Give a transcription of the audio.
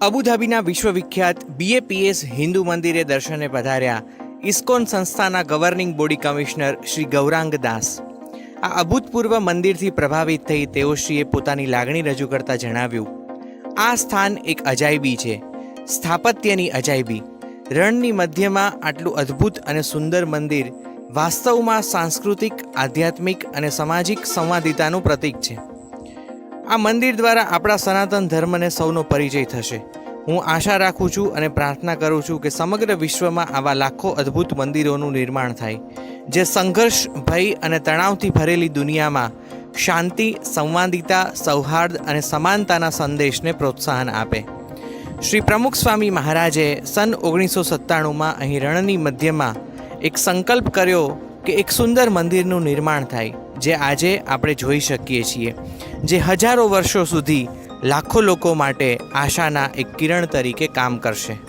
અબુધાબીના વિશ્વવિખ્યાત BAPS Hindu મંદિરે દર્શને પધાર્યા ઇસ્કોન સંસ્થાના governing body commissioner Shri Gaurang Das. આ અભૂતપૂર્વ મંદિરથી પ્રભાવિત થઈ તેઓ શ્રીએ પોતાની લાગણી રજૂ કરતા જણાવ્યું, આ સ્થાન એક અજાયબી છે, સ્થાપત્યની અજાયબી. રણની મધ્યમાં આટલું અદ્ભુત અને સુંદર મંદિર વાસ્તવમાં સાંસ્કૃતિક, આધ્યાત્મિક અને સામાજિક સંવાદિતાનું પ્રતીક છે. આ મંદિર દ્વારા આપણા સનાતન ધર્મને સૌનો પરિચય થશે. હું આશા રાખું છું અને પ્રાર્થના કરું છું કે સમગ્ર વિશ્વમાં આવા લાખો અદ્ભુત મંદિરોનું નિર્માણ થાય. જે સંઘર્ષ, ભય અને તણાવથી ભરેલી દુનિયામાં શાંતિ, સંવાદિતા, સૌહાર્દ અને સમાનતાના સંદેશને પ્રોત્સાહન આપે. શ્રી પ્રમુખ સ્વામી મહારાજે સન ઓગણીસો સત્તાણુંમાં અહીં રણની મધ્યમાં એક સંકલ્પ કર્યો કે એક સુંદર મંદિરનું નિર્માણ થાય, જે આજે આપણે જોઈ શકીએ છીએ, જે હજારો વર્ષો સુધી લાખો લોકો માટે આશાના એક કિરણ તરીકે કામ કરશે.